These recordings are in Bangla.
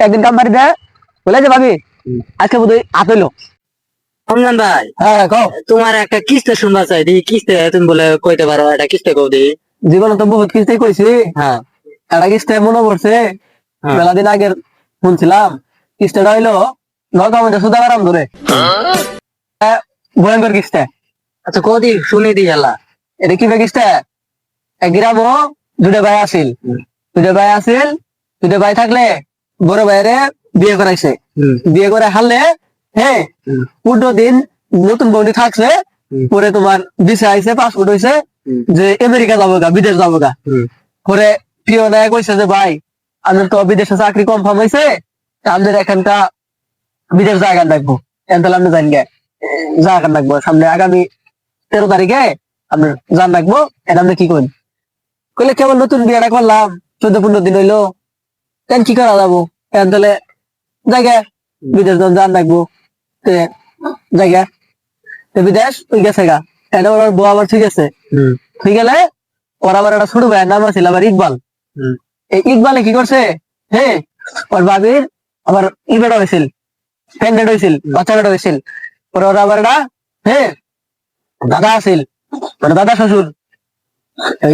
একদিন কাম বাড়ি দেয় বলে যে ভাবি আজকে বোধহয় আতইলো রমজান ভাই। হ্যাঁ কও। তোমার একটা কিস্তে শুনবা চাই দি কিস্তে তুমি বলে কইতে পারো একটা কিস্তে কও দি জীবনে তো বহুত কিছুই কইছি। হ্যাঁ। একটা কিস্তে মনে পড়ছে। হ্যাঁ। মেলা দিন আগের শুনছিলাম কিস্তেটা হইল মধ্যে সুদাগারাম ধরে। হ্যাঁ, ভয়ঙ্কর কিস্তে আচ্ছা কও দি শুনি দি হেলা এটা কি কিস্তে এক গ্রামও দুটা ভাই আছিল। দুটা ভাই আছিল দুটো ভাই থাকলে বড় ভাইরে বিয়ে করাইছে। বিয়ে করে হারলে হ্যাঁ। পনেরো দিন নতুন বন্ডি থাকছে পরে তোমার ভিসা আইছে পাসপোর্ট হুম। যে আমেরিকা যাব গা বিদেশ যাব গা। পরে প্রিয় নায় কইছে যে ভাই আমাদের তো বিদেশে চাকরি কনফার্ম হয়েছে আমাদের এখানটা বিদেশ জায়গা এখন তাহলে আমরা জানি গে জায়গা রাখব সামনে আগামী তেরো তারিখে আপনার জান রাখব এটা আমরা কি করি? কইলে কেবল নতুন বিয়েটা করলাম চোদ্দ পনেরো দিন হইল এখন কি করা যাব এখন তাহলে জায়গা বিদেশ যখন জান রাখব জায়গা বিদেশ ওই গেছে গা এটা ওর বউ আবার ঠিক আছে ঠিক গেলে ওর আবার একটা ছোট ভাইয়ের নাম আছে আবার ইকবাল এই ইকবালে কি করছে হ্যাঁ ওর বাবির আবার ইবেটা হয়েছিল প্যান্ডেড হয়েছিল বাচ্চা বেটা হয়েছিল ওর ওর আবার একটা হ্যাঁ দাদা আছিল দাদা শ্বশুর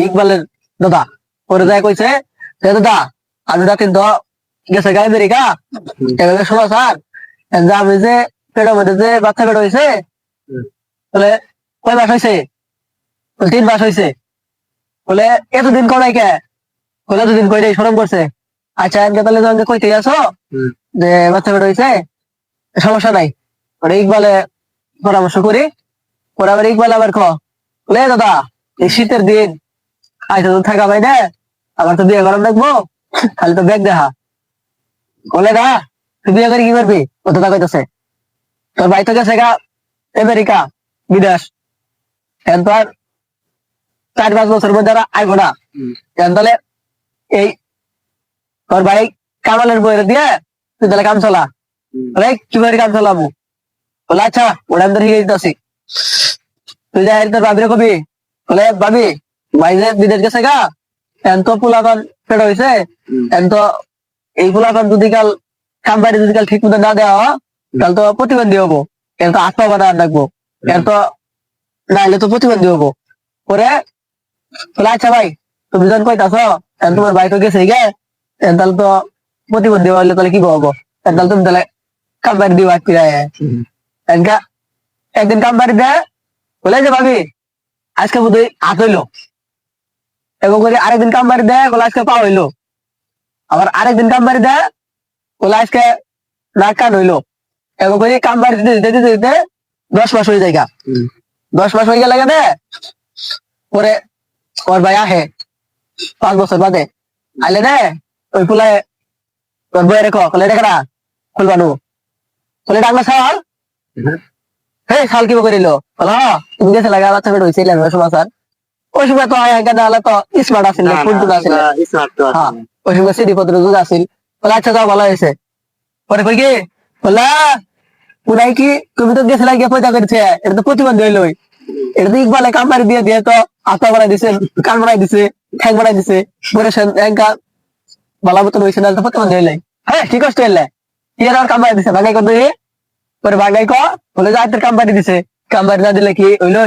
ইকবালের দাদা ওরে যায় কইছে "এ দাদা রাতে দ গেছে গায়ে আমেরিকা এভাবে সমাচার যে আমি যে পেটের মধ্যে যে বাচ্চা বেটা হয়েছে। বলে কয় মাস হয়েছে? তিন মাস হয়েছে। বলে এতদিন করাই কে? বলে এতদিন কই সরম করছে। আচ্ছা এনকে তাহলে যখন কইতে আসো যে বাচ্চা বেটা হয়েছে সমস্যা নাই। ওরে ইকবালে পরামর্শ করি। ওরা আবার ইকবাল আবার ক? বলে দাদা এই শীতের দিন আইসা তো থাকা পাই না। আমার তো বিয়ে গরম দেখব খালি তো ব্যাগ দেখা। বলে না তুই বিয়ে করে কি করবি? ও দাদা কইতেছে তোর ভাই তো গেছে গা আমেরিকা বিদেশ। আর চার পাঁচ বছর মধ্যে আর আইবো না। তাহলে এই তোর ভাই কামালের বইয়ের দিয়ে তুই তাহলে কাম চলা। বলে কি করে কাম চলাবো? বলে আচ্ছা ওটা আমি ঠিক দিতেছি। তুই যাই তোর ভাবিরে কবি। বলে ভাবি ভাই যে বিদেশ গেছে গা এখন তো পোলাপান পেট হয়েছে তো এই পোলাপান যদি কাল কাম বাড়ি যদি কাল ঠিক মতো না দেওয়া হয়, তাহলে তো প্রতিবন্ধী হব। এখন তো আত্মা বাধা রাখব। তো না হলে তো প্রতিবন্ধী হব। পরে বলে আচ্ছা ভাই তুমি যখন কইতাছ তোমার ভাই তো গেছে গে তাহলে তো প্রতিবন্ধী হলে তাহলে কি এখন তাহলে তুমি তাহলে কাম বাড়ি দিবা ফিরায় হুম। এনকা একদিন কাম বাড়ি দেয় বলে যে ভাবি আজকে বোধ হয় হাত হইল। এবং করে আরেকদিন কাম বাড়ি দেয় বলে আজকে পা হইল। আবার আরেকদিন কাম বাড়ি দেয় বলে আজকে নাক কান হইল। এবং করে কাম বাড়ি দিতে দিতে দিতে দশ মাস হয়ে যায় দশ মাস হয়ে গেলে গেলে পরে ওর ভাই আহে পাঁচ বছর বাদে। আইলে রে ওই ফুলায় তোর বই রেখো বলে রেখে না খুলবানু বলে ডাকলো সাল হে সাল কি করিল? বলো "হ্যাঁ, তুমি গেছে লাগা বাচ্চা বেড় হয়েছিল সমাচার। ওই সময় তো আয় কেন তো স্মার্ট আছিল স্মার্ট হ্যাঁ ওই সময় সিডি পত্র যুগ আছিল। বলে আচ্ছা যাও ভালো হয়েছে। পরে কই কি? বললা পুরাই কি তুমি তো গেছিলে গিয়ে পয়সা করেছে এটা তো প্রতিবন্ধী হইল এটা তো ইকবালে কাম বাড়ি দিয়ে দিয়ে তো আত্মা বানাই দিছে কান বানাই দিছে ঠ্যাং বানাই দিছে। পরে একা বালা মতন হয়েছে না প্রতিবন্ধী হইলে হ্যাঁ কি কষ্ট হইলে। কি আর কাম বাড়ি দিছে ভাগাই কত পরে ভাগাই ক বলে যে আইতের কাম বাড়ি দিছে। কাম বাড়ি না দিলে কি হইল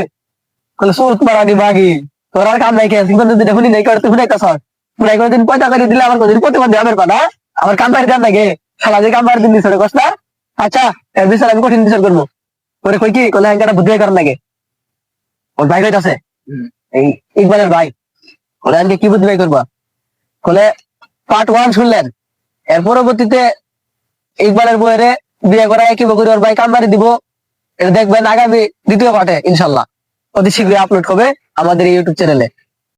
বলে সুত মারানি বাগি তোর আর কাম নাই কে কিন্তু দিনে শুনি নাই করতে একটা সর পুরাই করে দিন পয়সা করে দিলে আমার কোনদিন প্রতিবন্ধী আমার কথা আমার কাম বাড়ি দেন নাকি? সারা যে কাম বাড়ি দিন দিছে কষ্ট আচ্ছা এর বিচার আমি কঠিন বিচার করব। পরে কই কি? কলে একটা বুদ্ধি করার লাগে ওর ভাই কইতাছে। হুম। এই ইকবালের ভাই। কলে আজকে কি বুদ্ধি ভাই করবা? কলে পার্ট ওয়ান শুনলেন। এর পরবর্তীতে ইকবালের বইয়েরে বিয়ে করা কি বকুরি ওর ভাই কাম বাড়ি দিব? এটা দেখবেন আগামী দ্বিতীয় পার্টে ইনশাল্লাহ। অতি শীঘ্রই আপলোড হবে আমাদের ইউটিউব চ্যানেলে